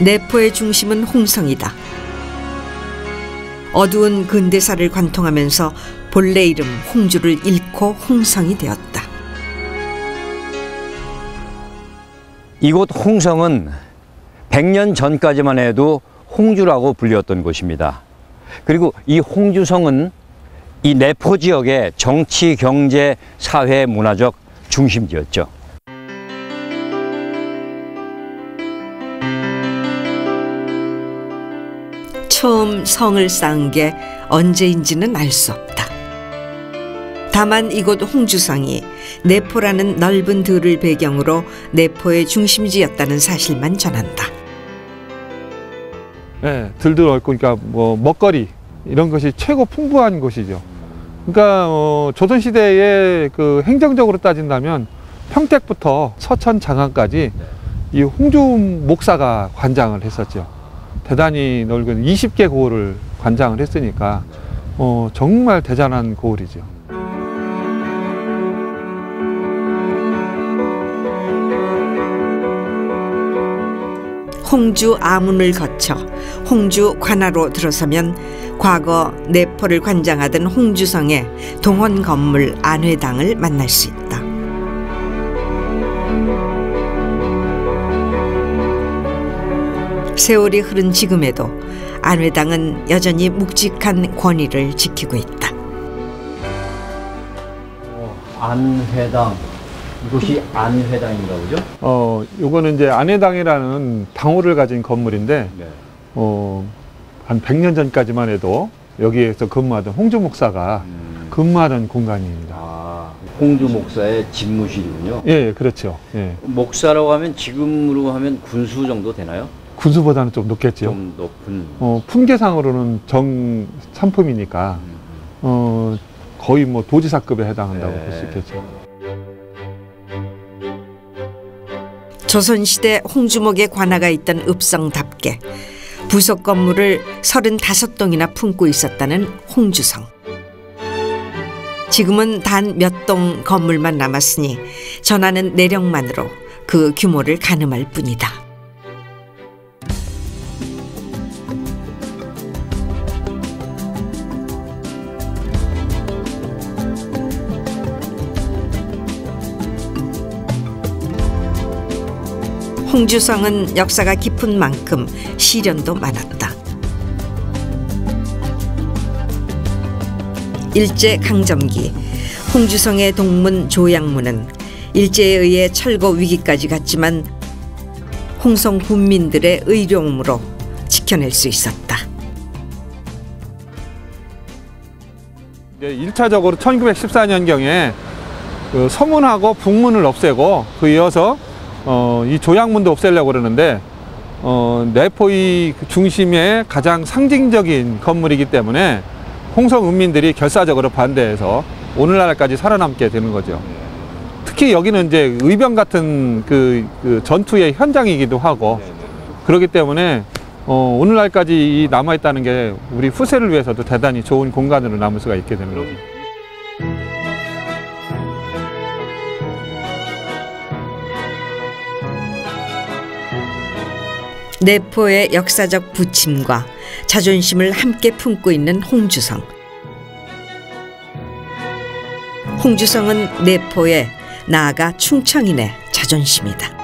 내포의 중심은 홍성이다. 어두운 근대사를 관통하면서 본래 이름 홍주를 잃고 홍성이 되었다. 이곳 홍성은 100년 전까지만 해도 홍주라고 불렸던 곳입니다. 그리고 이 홍주성은 이 내포 지역의 정치, 경제, 사회, 문화적 중심지였죠. 처음 성을 쌓은 게 언제인지는 알 수 없다. 다만 이곳 홍주성이 내포라는 넓은 들을 배경으로 내포의 중심지였다는 사실만 전한다. 네, 들도 넓고 그러니까 뭐 먹거리 이런 것이 최고 풍부한 곳이죠. 그러니까 어, 조선 시대에 그 행정적으로 따진다면 평택부터 서천 장안까지 이 홍주 목사가 관장을 했었죠. 대단히 넓은 20개 고을을 관장을 했으니까 어, 정말 대단한 고을이죠. 홍주 아문을 거쳐 홍주 관하로 들어서면 과거 내포를 관장하던 홍주성의 동원 건물 안회당을 만날 수 있다. 세월이 흐른 지금에도 안회당은 여전히 묵직한 권위를 지키고 있다. 안회당 이곳이 안회당인가 보죠? 어, 요거는 이제 안회당이라는 당호를 가진 건물인데 네. 어, 한 100년 전까지만 해도 여기에서 근무하던 홍주 목사가 음. 근무하던 공간입니다. 아, 홍주 목사의 집무실이군요. 예, 그렇죠. 예. 목사라고 하면 지금으로 하면 군수 정도 되나요? 군수보다는 좀 높겠죠. 좀 높은. 어, 품계상으로는 정 상품이니까 음, 어, 거의 뭐 도지사급에 해당한다고 네. 볼수 있겠죠. 조선시대 홍주목의 관아가 있던 읍성답게 부속 건물을 35동이나 품고 있었다는 홍주성. 지금은 단 몇 동 건물만 남았으니 전하는 내력만으로 그 규모를 가늠할 뿐이다. 홍주성은 역사가 깊은 만큼 시련도 많았다. 일제 강점기 홍주성의 동문 조양문은 일제에 의해 철거 위기까지 갔지만 홍성 군민들의 의료움으로 지켜낼 수 있었다. 이제 1차적으로 1914년경에 그 서문하고 북문을 없애고 그 이어서 어, 이 조약문도 없애려고 그러는데 어, 내포의 중심의 가장 상징적인 건물이기 때문에 홍성 은민들이 결사적으로 반대해서 오늘날까지 살아남게 되는 거죠. 특히 여기는 이제 의병 같은 그, 그 전투의 현장이기도 하고 그렇기 때문에 어, 오늘날까지 이 남아있다는 게 우리 후세를 위해서도 대단히 좋은 공간으로 남을 수가 있게 되는 거죠. 내포의 역사적 부침과 자존심을 함께 품고 있는 홍주성. 홍주성은 내포의 나아가 충청인의 자존심이다.